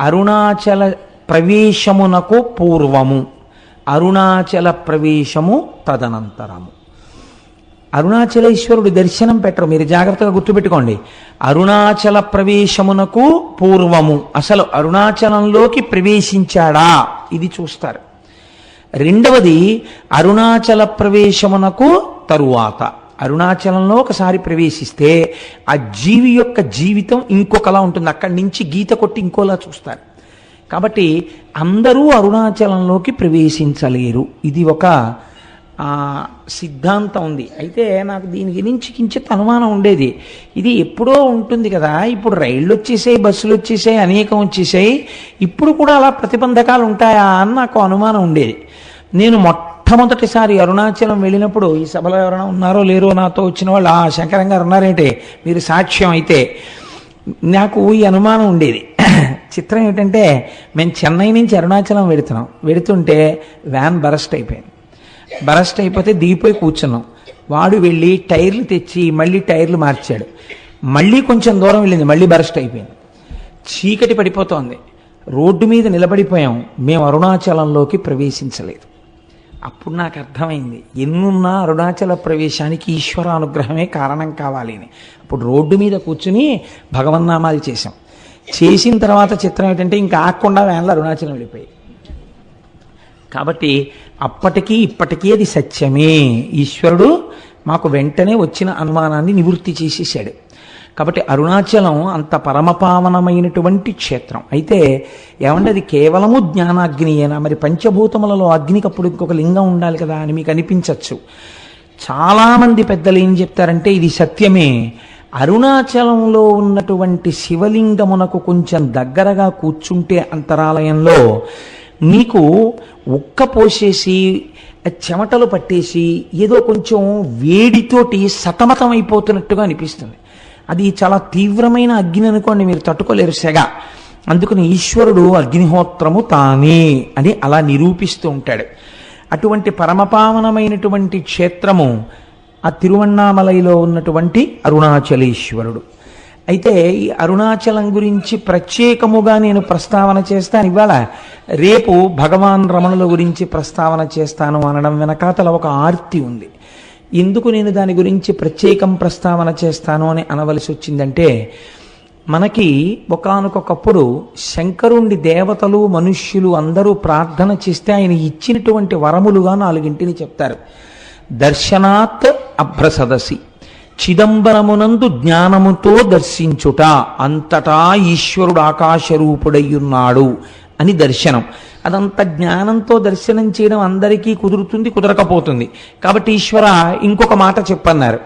అరుణాచల ప్రవేశమునకు పూర్వము. అరుణాచల ప్రవేశము తదనంతరము. అరుణాచలేశ్వరుడు దర్శనం పెట్టరు. మీరు జాగ్రత్తగా గుర్తుపెట్టుకోండి. అరుణాచల ప్రవేశమునకు పూర్వము. అసలు అరుణాచలంలోకి ప్రవేశించాడా? ఇది చూస్తారు. రెండవది అరుణాచల ప్రవేశమునకు తరువాత. అరుణాచలంలో ఒకసారి ప్రవేశిస్తే ఆ జీవి యొక్క జీవితం ఇంకొకలా ఉంటుంది. అక్కడి నుంచి గీత కొట్టి ఇంకోలా చూస్తారు. కాబట్టి అందరూ అరుణాచలంలోకి ప్రవేశించలేరు. ఇది ఒక సిద్ధాంతం ఉంది. అయితే నాకు దీని గురించి కించిత్ అనుమానం ఉండేది. ఇది ఎప్పుడో ఉంటుంది కదా. ఇప్పుడు రైళ్ళు వచ్చేసాయి బస్సులు వచ్చేసాయి అనేకం వచ్చేసాయి. ఇప్పుడు కూడా అలా ప్రతిబంధకాలు ఉంటాయా అని నాకు అనుమానం ఉండేది. నేను మొట్టమొదటిసారి అరుణాచలం వెళ్ళినప్పుడు ఈ సభలో ఎవరైనా ఉన్నారో లేరో నాతో వచ్చిన వాళ్ళు ఆ శంకరం గారు ఉన్నారేంటి? మీరు సాక్ష్యం అయితే. నాకు ఈ అనుమానం ఉండేది. చిత్రం ఏంటంటే మేము చెన్నై నుంచి అరుణాచలం వెడుతున్నాం వెడుతుంటే వ్యాన్ బరస్ట్ అయిపోయింది. బరస్ట్ అయిపోతే దిగిపోయి కూర్చున్నాం. వాడు వెళ్ళి టైర్లు తెచ్చి మళ్ళీ టైర్లు మార్చాడు. మళ్ళీ కొంచెం దూరం వెళ్ళింది మళ్ళీ బరస్ట్ అయిపోయింది. చీకటి పడిపోతోంది. రోడ్డు మీద నిలబడిపోయాం. మేము అరుణాచలంలోకి ప్రవేశించలేదు. అప్పుడు నాకు అర్థమైంది. ఎన్నున్నా అరుణాచల ప్రవేశానికి ఈశ్వర అనుగ్రహమే కారణం కావాలి అని. అప్పుడు రోడ్డు మీద కూర్చుని భగవన్నామాలు చేశాం. చేసిన తర్వాత చిత్రం ఏంటంటే ఇంకా ఆకుండా వ్యాన్లు అరుణాచలం వెళ్ళిపోయి కాబట్టి అప్పటికీ ఇప్పటికీ అది సత్యమే. ఈశ్వరుడు మాకు వెంటనే వచ్చిన అనుమానాన్ని నివృత్తి చేసేసాడు. కాబట్టి అరుణాచలం అంత పరమపావనమైనటువంటి క్షేత్రం. అయితే ఏమంటే అది కేవలము జ్ఞానాగ్నియేనా మరి పంచభూతములలో అగ్నికి అప్పుడు ఇంకొక లింగం ఉండాలి కదా అని మీకు అనిపించవచ్చు చాలామంది పెద్దలు ఏం చెప్తారంటే ఇది సత్యమే. అరుణాచలంలో ఉన్నటువంటి శివలింగమునకు కొంచెం దగ్గరగా కూర్చుంటే అంతరాలయంలో నీకు ఉక్క పోసేసి చెమటలు పట్టేసి ఏదో కొంచెం వేడితోటి సతమతం అయిపోతున్నట్టుగా అనిపిస్తుంది. అది చాలా తీవ్రమైన అగ్ని అనుకోండి మీరు తట్టుకోలేరు సెగ. అందుకని ఈశ్వరుడు అగ్నిహోత్రము తానే అని అలా నిరూపిస్తూ ఉంటాడు. అటువంటి పరమపావనమైనటువంటి క్షేత్రము ఆ తిరువണ്ണామలైలో ఉన్నటువంటి అరుణాచలేశ్వరుడు. అయితే ఈ అరుణాచలం గురించి ప్రత్యేకముగా నేను ప్రస్తావన చేస్తాను. ఇవాళ రేపు భగవాన్ రమణుల గురించి ప్రస్తావన చేస్తాను అనడం వెనకాతల ఒక ఆర్తి ఉంది. ఎందుకు నేను దాని గురించి ప్రత్యేకం ప్రస్తావన చేస్తాను అని అనవలసి వచ్చిందంటే మనకి ఒకానొకప్పుడు శంకరుండి దేవతలు మనుష్యులు అందరూ ప్రార్థన చేస్తే ఆయన ఇచ్చినటువంటి వరములుగా నాలుగింటిని చెప్తారు. దర్శనాత్ అభ్రసదసి. చిదంబరమునందు జ్ఞానముతో దర్శించుట అంతటా ఈశ్వరుడు ఆకాశరూపుడయ్యున్నాడు అని దర్శనం. అదంత జ్ఞానంతో దర్శనం చేయడం అందరికీ కుదురుతుంది కుదరకపోతుంది. కాబట్టి ఈశ్వర ఇంకొక మాట చెప్పన్నారు.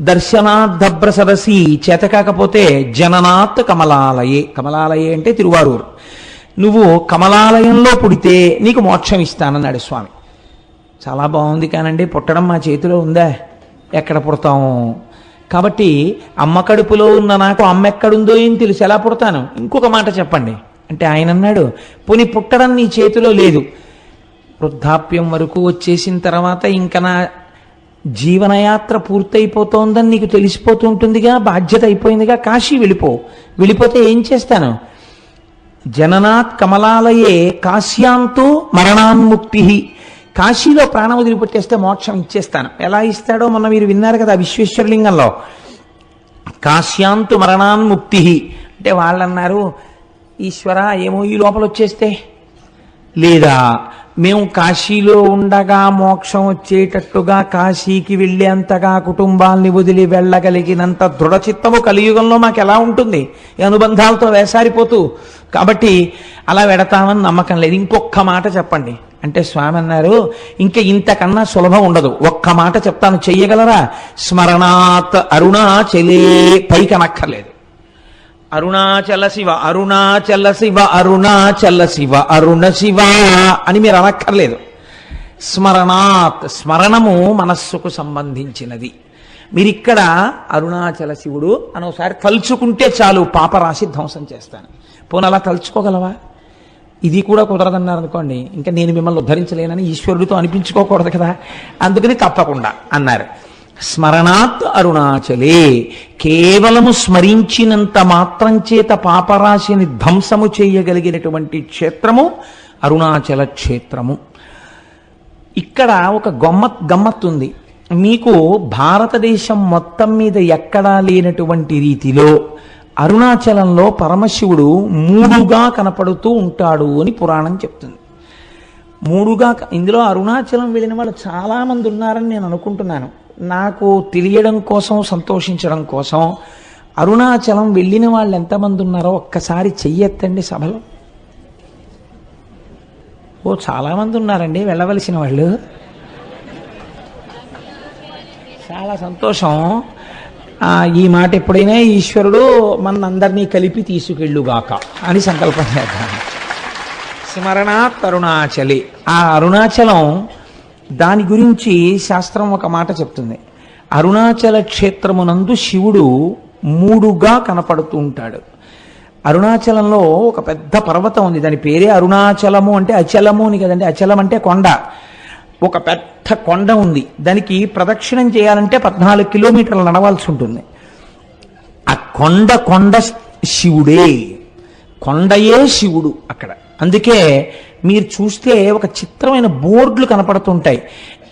దర్శనాద్దభ్ర సదసి చేత కాకపోతే జననాత్ కమలాలయే. కమలాలయే అంటే తిరువారూరు. నువ్వు కమలాలయంలో పుడితే నీకు మోక్షం ఇస్తానన్నాడు స్వామి. చాలా బాగుంది కానండి పుట్టడం మా చేతిలో ఉందా? ఎక్కడ పుడతాము కాబట్టి అమ్మ కడుపులో ఉన్న నాకు అమ్మ ఎక్కడుందో ఏం తెలుసు ఎలా పుడతాను? ఇంకొక మాట చెప్పండి. అంటే ఆయన అన్నాడు పోని పుట్టడం నీ చేతిలో లేదు. వృద్ధాప్యం వరకు వచ్చేసిన తర్వాత ఇంకా నా జీవనయాత్ర పూర్తయిపోతోందని నీకు తెలిసిపోతుంటుందిగా బాధ్యత అయిపోయిందిగా కాశీ వెళ్ళిపో. వెళ్ళిపోతే ఏం చేస్తాను? జననాత్ కమలాలయే కాశ్యాంతో మరణాన్ముక్తి. కాశీలో ప్రాణం వదిలిపెట్టేస్తే మోక్షం ఇచ్చేస్తాను. ఎలా ఇస్తాడో మొన్న మీరు విన్నారు కదా విశ్వేశ్వరలింగంలో. కాశ్యాంతు మరణాన్ముక్తి. అంటే వాళ్ళన్నారు ఈశ్వర ఏమో ఈ లోపల వచ్చేస్తే లేదా మేము కాశీలో ఉండగా మోక్షం వచ్చేటట్టుగా కాశీకి వెళ్ళేంతగా కుటుంబాల్ని వదిలి వెళ్ళగలిగినంత దృఢచిత్తము కలియుగంలో మాకు ఎలా ఉంటుంది? ఈ అనుబంధాలతో వేసారిపోతూ. కాబట్టి అలా వెడతామని నమ్మకం లేదు. ఇంకొక్క మాట చెప్పండి. అంటే స్వామి అన్నారు ఇంకా ఇంతకన్నా సులభం ఉండదు. ఒక్క మాట చెప్తాను. చెయ్యగలరా? స్మరణాత్ అరుణాచలే. పైకి అనక్కర్లేదు అరుణాచల శివ అరుణాచల శివ అరుణాచల శివ అరుణ శివ అని మీరు అనక్కర్లేదు. స్మరణాత్ స్మరణము మనస్సుకు సంబంధించినది. మీరిక్కడ అరుణాచల శివుడు అని ఒకసారి తలుచుకుంటే చాలు పాపరాశి ధ్వంసం చేస్తాను. పోనీ అలా తలుచుకోగలవా? ఇది కూడా కుదరదన్నారు అనుకోండి. ఇంకా నేను మిమ్మల్ని ఉద్ధరించలేనని ఈశ్వరుడితో అనిపించుకోకూడదు కదా. అందుకని తప్పకుండా అన్నారు. స్మరణాత్ అరుణాచలే. కేవలము స్మరించినంత మాత్రం చేత పాపరాశిని ధ్వంసము చేయగలిగినటువంటి క్షేత్రము అరుణాచల క్షేత్రము. ఇక్కడ ఒక గమ్మత్ గమ్మత్ ఉంది మీకు భారతదేశం మొత్తం మీద ఎక్కడా లేనటువంటి రీతిలో అరుణాచలంలో పరమశివుడు మూడుగా కనపడుతూ ఉంటాడు అని పురాణం చెప్తుంది. మూడుగా ఇందులో అరుణాచలం వెళ్ళిన వాళ్ళు చాలామంది ఉన్నారని నేను అనుకుంటున్నాను. నాకు తెలియడం కోసం సంతోషించడం కోసం అరుణాచలం వెళ్ళిన వాళ్ళు ఎంతమంది ఉన్నారో ఒక్కసారి చెయ్యెత్తండి సభలో. ఓ చాలామంది ఉన్నారండి వెళ్ళవలసిన వాళ్ళు. చాలా సంతోషం. ఈ మాట ఎప్పుడైనా ఈశ్వరుడు మనందరినీ కలిపి తీసుకెళ్ళుగాక అని సంకల్పం చేద్దాం. స్మరణ అరుణాచలి. ఆ అరుణాచలం దాని గురించి శాస్త్రం ఒక మాట చెప్తుంది. అరుణాచల క్షేత్రమునందు శివుడు మూడుగా కనపడుతూ ఉంటాడు. అరుణాచలంలో ఒక పెద్ద పర్వతం ఉంది. దాని పేరే అరుణాచలము అంటే అచలము అని కదండి. అచలం అంటే కొండ. ఒక పెద్ద కొండ ఉంది. దానికి ప్రదక్షిణం చేయాలంటే పద్నాలుగు కిలోమీటర్లు నడవాల్సి ఉంటుంది. ఆ కొండ కొండ శివుడే. కొండయే శివుడు అక్కడ. అందుకే మీరు చూస్తే ఒక చిత్రమైన బోర్డులు కనపడుతుంటాయి.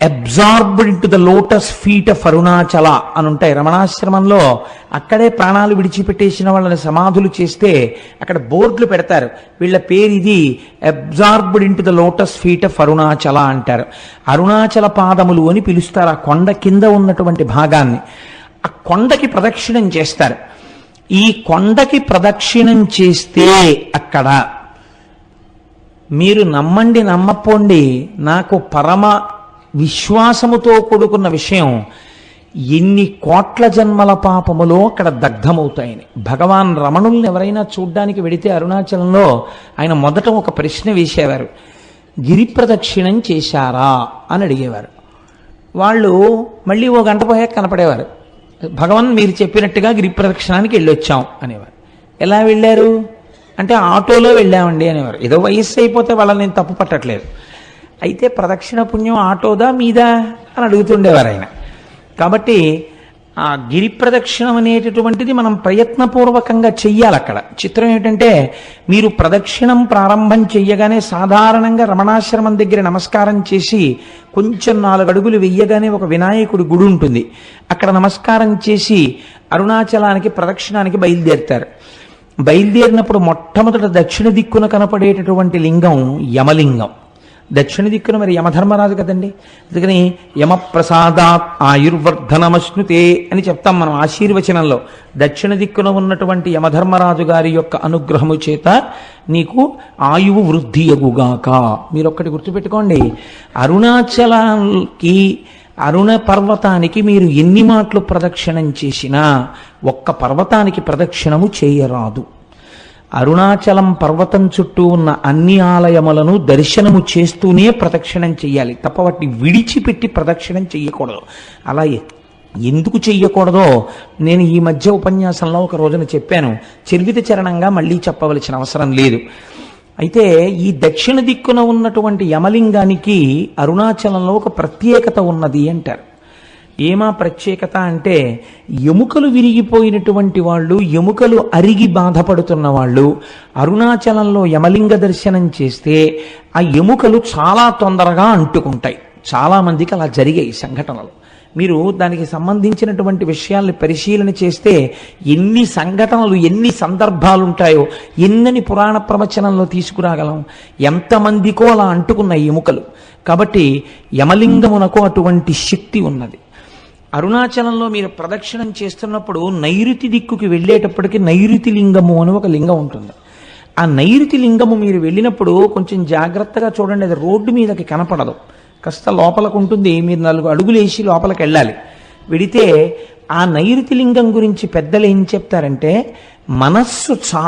Absorbed into the lotus feet of Arunachala అని ఉంటాయి. రమణాశ్రమంలో అక్కడే ప్రాణాలు విడిచిపెట్టేసిన వాళ్ళని సమాధులు చేస్తే అక్కడ బోర్డులు పెడతారు. వీళ్ళ పేరు ఇది absorbed into the lotus feet of Arunachala అంటారు. అరుణాచల పాదములు అని పిలుస్తారు. ఆ కొండ కింద ఉన్నటువంటి భాగాన్ని. ఆ కొండకి ప్రదక్షిణం చేస్తారు. ఈ కొండకి ప్రదక్షిణం చేస్తే అక్కడ మీరు నమ్మండి నమ్మపోండి నాకు పరమ విశ్వాసముతో కూడుకున్న విషయం ఎన్ని కోట్ల జన్మల పాపములో అక్కడ దగ్ధమవుతాయని. భగవాన్ రమణుల్ని ఎవరైనా చూడ్డానికి వెడితే అరుణాచలంలో ఆయన మొదట ఒక ప్రశ్న వేసేవారు. గిరి ప్రదక్షిణం చేశారా అని అడిగేవారు. వాళ్ళు మళ్ళీ ఓ గంట పోయాక కనపడేవారు. భగవాన్ మీరు చెప్పినట్టుగా గిరి ప్రదక్షిణానికి వెళ్ళొచ్చాం అనేవారు. ఎలా వెళ్ళారు? అంటే ఆటోలో వెళ్ళామండి అనేవారు. ఏదో వయస్సు అయిపోతే వాళ్ళని నేను తప్పు పట్టట్లేదు. అయితే ప్రదక్షిణ పుణ్యం ఆటోదా మీదా అని అడుగుతుండేవారు ఆయన. కాబట్టి ఆ గిరి ప్రదక్షిణం అనేటటువంటిది మనం ప్రయత్నపూర్వకంగా చెయ్యాలి అక్కడ. చిత్రం ఏంటంటే మీరు ప్రదక్షిణం ప్రారంభం చెయ్యగానే సాధారణంగా రమణాశ్రమం దగ్గర నమస్కారం చేసి కొంచెం నాలుగు అడుగులు వెయ్యగానే ఒక వినాయకుడి గుడి ఉంటుంది. అక్కడ నమస్కారం చేసి అరుణాచలానికి ప్రదక్షిణానికి బయలుదేరుతారు. బయలుదేరినప్పుడు మొట్టమొదట దక్షిణ దిక్కున కనపడేటటువంటి లింగం యమలింగం. దక్షిణ దిక్కున మరి యమధర్మరాజు కదండి? అందుకని యమప్రసాదాత్ ఆయుర్వర్ధనమశ్నుతే అని చెప్తాం మనం ఆశీర్వచనంలో. దక్షిణ దిక్కున ఉన్నటువంటి యమధర్మరాజు గారి యొక్క అనుగ్రహము చేత నీకు ఆయువు వృద్ధి అగుగాక మీరు ఒక్కటి గుర్తుపెట్టుకోండి. అరుణాచలానికి అరుణ పర్వతానికి మీరు ఎన్ని మాటలు ప్రదక్షిణం చేసినా ఒక్క పర్వతానికి ప్రదక్షిణము చేయరాదు. అరుణాచలం పర్వతం చుట్టూ ఉన్న అన్ని ఆలయములను దర్శనము చేస్తూనే ప్రదక్షిణం చెయ్యాలి తప్ప వాటిని విడిచిపెట్టి ప్రదక్షిణం చెయ్యకూడదు అలా ఎందుకు చెయ్యకూడదో నేను ఈ మధ్య ఉపన్యాసంలో ఒక రోజున చెప్పాను. చర్విత చరణంగా మళ్ళీ చెప్పవలసిన అవసరం లేదు. అయితే ఈ దక్షిణ దిక్కున ఉన్నటువంటి యమలింగానికి అరుణాచలంలో ఒక ప్రత్యేకత ఉన్నది అంటారు. ఏమా ప్రత్యేకత అంటే ఎముకలు విరిగిపోయినటువంటి వాళ్ళు ఎముకలు అరిగి బాధపడుతున్న వాళ్ళు అరుణాచలంలో యమలింగ దర్శనం చేస్తే ఆ ఎముకలు చాలా తొందరగా అంటుకుంటాయి. చాలామందికి అలా జరిగాయి సంఘటనలు. మీరు దానికి సంబంధించినటువంటి విషయాల్ని పరిశీలన చేస్తే ఎన్ని సంఘటనలు ఎన్ని సందర్భాలు ఉంటాయో ఎన్నని పురాణ ప్రవచనంలో తీసుకురాగలం. ఎంతమందికో అలా అంటుకున్న ఎముకలు. కాబట్టి యమలింగమునకు అటువంటి శక్తి ఉన్నది. అరుణాచలంలో మీరు ప్రదక్షిణం చేస్తున్నప్పుడు నైరుతి దిక్కుకి వెళ్ళేటప్పటికి నైరుతి లింగము అని ఒక లింగం ఉంటుంది. ఆ నైరుతి లింగము మీరు వెళ్ళినప్పుడు కొంచెం జాగ్రత్తగా చూడండి అది రోడ్డు మీదకి కనపడదు. కాస్త లోపలకు ఉంటుంది మీరు నాలుగు అడుగులు వేసి లోపలికి వెళ్ళాలి వెడితే ఆ నైరుతి లింగం గురించి పెద్దలు ఏం చెప్తారంటే మనస్సు చాలా